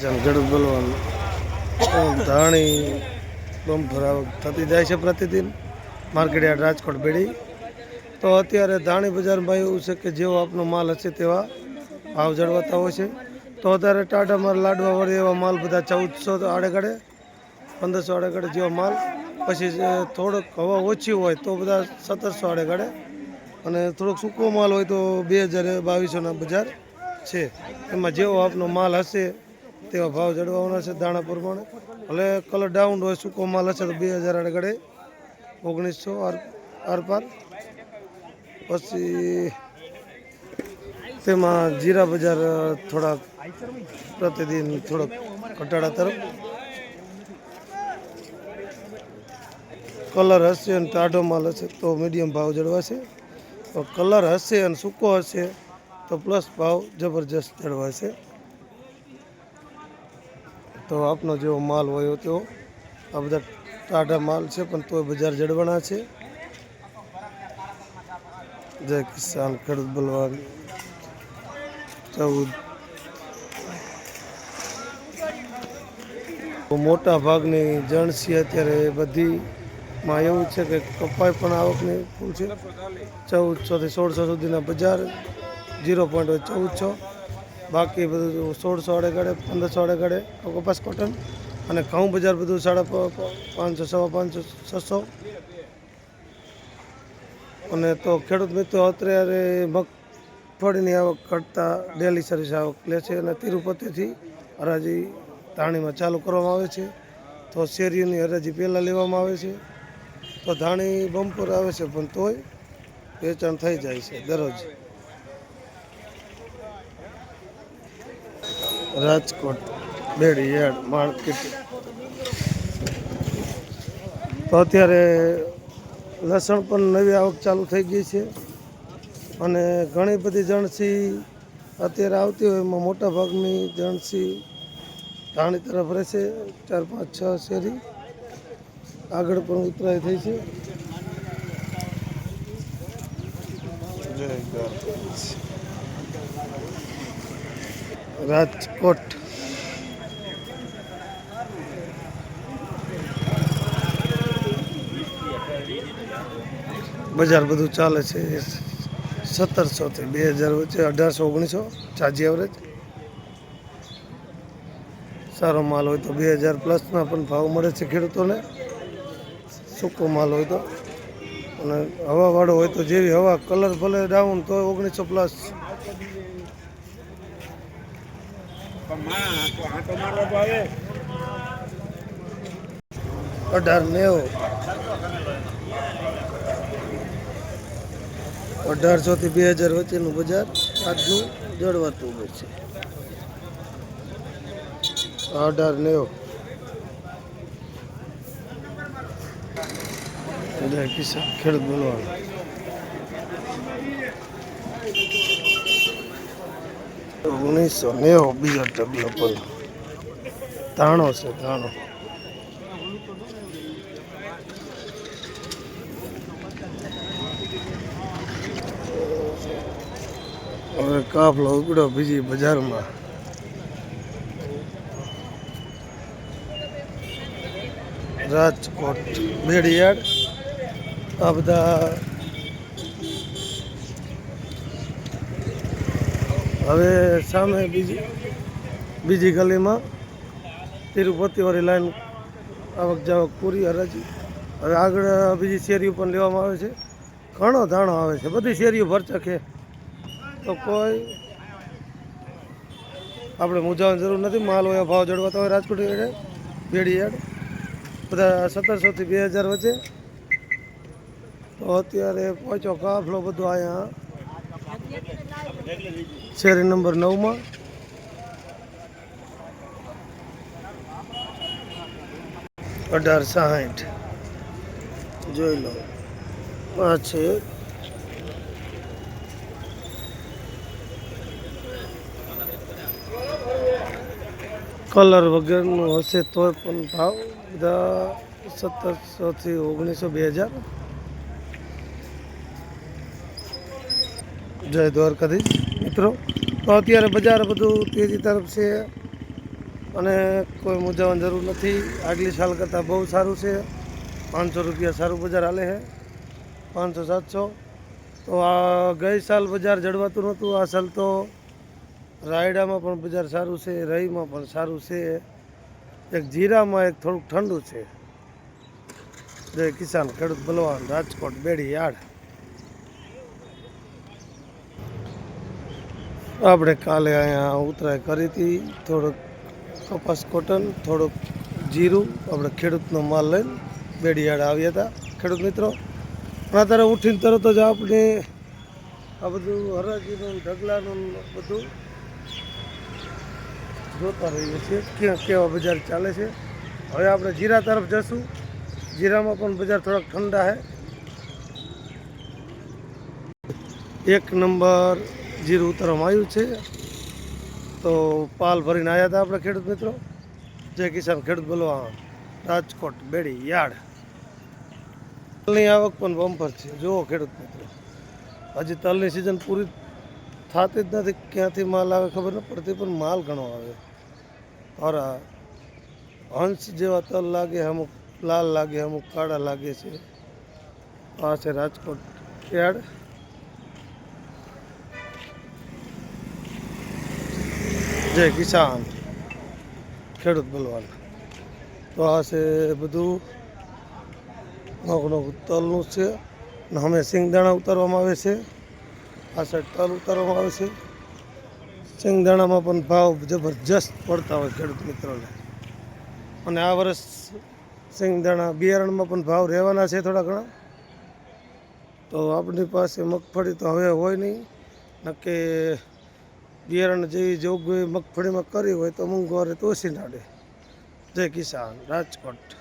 ખેડૂત બોલવાનું. ધાણી બમ્ફર આવક થતી જાય છે પ્રતિદિન. Market yard Rajkot Bedi. તો અત્યારે ધાણી બજારમાં એવું છે કે જેવો આપનો માલ હશે તેવા ભાવ જળવાતા હોય છે. તો અત્યારે ટાટા લાડવા વડે એવા માલ બધા ચૌદસો આડેગાડે, પંદરસો આડેગાડે જેવા માલ. પછી થોડોક હવા ઓછી હોય તો બધા સત્તરસો આડેગાડે. અને થોડોક સૂકો માલ હોય તો બે હજાર બાવીસોના બજાર છે. એમાં જેવો આપનો માલ હશે તેવા ભાવ જળવાના છે દાણા પ્રમાણે. ભલે કલર ડાઉન હોય, સૂકો માલ હશે તો બે હજાર આગળ ઓગણીસો આર, આરપાર. પછી તેમાં જીરા બજાર થોડાક પ્રતિદિન થોડોક ઘટાડા તરફ. કલર હશે અને ટાઢો માલ હશે, તો મીડિયમ ભાવ જળવાશે. કલર હશે અને સૂકો હશે, તો પ્લસ ભાવ જબરજસ્ત જળવાશે. તો આપનો જેવો માલ હોય તો આ બધા ટાઢા માલ છે, પણ તોય બજાર જડવાના છે. જય કિસાન ખેડૂત બલવાન. ચૌદ. મોટા ભાગની જણસી અત્યારે બધીમાં એવું છે કે કપાઈ પણ આવકની ફૂલ છે. ચૌદસોથી સોળસો સુધીના બજાર, ઝીરો પોઈન્ટ હોય ચૌદસો બાકી બધું સોળસો આડે ગાડે પંદરસો આડે ગાડે કપાસ કોટન અને ઘઉં બજાર બધું સાડા પાંચસો, સવા પાંચસો, છસો. અને તો ખેડૂત મિત્રો અત્યારે મગફળીની આવક કરતાં ડેલી સર્વિસ આવક લે છે અને તિરુપતિથી હરાજી ધાણીમાં ચાલુ કરવામાં આવે છે. તો શેરીઓની હરાજી પહેલાં લેવામાં આવે છે. તો ધાણી બમ્પર આવે છે પણ તોય વેચાણ થઈ જાય છે દરરોજ. રાજકોટ બેડીયાડ માર્કેટ તો અત્યારે લસણ પણ નવી આવક ચાલુ થઈ ગઈ છે. અને ઘણી બધી જણસી અત્યારે આવતી હોય એમાં મોટા ભાગની જણસી ધાણી તરફ રહેશે, ચાર પાંચ છ શેરી. આગળ પણ ઉતરાય થઈ છે. જય. રાજકોટ. બજાર બધું ચાલે છે. સત્તરસોથી બે હજાર વચ્ચે અઢારસો, ઓગણીસો, ચાજી એવરેજ સારો માલ હોય તો બે હજાર પ્લસના પણ ભાવ મળે છે ખેડૂતોને. સૂકો માલ હોય તો. અને હવાવાળો હોય તો જેવી હવા કલર ભલે ડાઉન તો ઓગણીસો પ્લસ અઢાર નેવું. અઢારસો થી બે હજાર વચ્ચેનું બજાર આજનું જળવાતું હોય છે. અઢાર નેવું. ખેડૂત બોલવાનું ઓગણીસો નેવું, બીજો ટબલો પર તાણો છે, તાણો. હવે કાફલો ઉગડો બીજી બજારમાં. રાજકોટ બેડિયાડ આ બધા હવે સામે બીજી બીજી ગલીમાં તિરુપતિવાળી લાઈન આવક જાવક પૂરી હરાજી. હવે આગળ બીજી શેરીઓ પણ લેવામાં આવે છે. ઘણો ધાણો આવે છે. બધી શેરીઓ ભરચકે તો કોઈ આપણે મૂંઝાવાની જરૂર નથી. માલ હોય, ભાવ જળવાતા હોય, રાજકોટ એડે બેડી યાર્ડ. બધા સત્તરસોથી બે હજાર વચ્ચે. તો અત્યારે પહોંચો કાફલો બધો અહીંયા. શેરી નંબર નવમાં. અઢાર સાહીઠ. જોઈ લો. આ છે કલર વગરનું હશે તો પણ ભાવ બધા સત્તરસોથી ઓગણીસો બે હજાર. જય દ્વારકાધીશ. મિત્રો, તો અત્યારે બજાર બધું તેજી તરફ છે અને કોઈ મૂંઝાવાની જરૂર નથી. આગલી સાલ કરતાં બહુ સારું છે. પાંચસો રૂપિયા સારું બજાર હાલે છે. પાંચસો, સાતસો. તો આ ગઈ સાલ બજાર જળવાતું નહોતું. આ સાલ તો રાયડામાં પણ બજાર સારું છે રહીમાં પણ સારું છે. એક જીરામાં એક થોડુંક ઠંડુ છે. જય કિસાન ખેડૂત બલવાન રાજકોટ બેડી યાર્ડ. આપણે કાલે અહીંયા ઉતરાય કરી હતી. થોડુંક કપાસ કોટન થોડુંક જીરું. આપણે ખેડૂતનો માલ લઈને બેડીયાડ આવ્યા હતા. ખેડૂત મિત્રો, પણ અત્યારે ઉઠીને તરત જ આપણે આ બધું હરાજીનું, ઢગલાનું બધું જોતા રહીએ છીએ. ક્યાં કેવા બજાર ચાલે છે. હવે આપણે જીરા તરફ જશું. જીરામાં પણ બજાર થોડાક ઠંડા છે. એક નંબર જીરું ઉતારવામાં આવ્યું છે. તો પાલ ભરીને આવ્યા હતા આપણે ખેડૂત મિત્રો. જય કિસાન ખેડૂત બોલવા. રાજકોટ બેડી યાર્ડ. તલની આવક પણ બમ્પર છે. જુઓ ખેડૂત મિત્રો. હજી તલની સિઝન પૂરી થતી જ નથી. ક્યાંથી માલ આવે ખબર ન પડતી, પણ માલ ઘણો આવે. અરા, હંસ જેવા તલ લાગે, અમુક લાલ લાગે, અમુક કાળા લાગે છે. આ છે રાજકોટ યાર્ડ. જય કિસાન. ખેડૂત બલવાન. તો આ છે બધું નોક તલનું છે. ને અમે સિંગદાણા ઉતારવામાં આવે છે. આ સાઈડ તલ ઉતારવામાં આવે છે. સિંગદાણામાં પણ ભાવ જબરજસ્ત પડતા હોય ખેડૂત મિત્રોને. અને આ વર્ષ સિંગદાણા બિયારણમાં પણ ભાવ રહેવાના છે થોડા ઘણા. તો આપણી પાસે મગફળી તો હવે હોય નહીં. નકે બિયારણ જેવી જોગવાઈ મગફળીમાં કરી હોય તો મોંઘવારી તોસી નાડે. જય કિસાન રાજકોટ.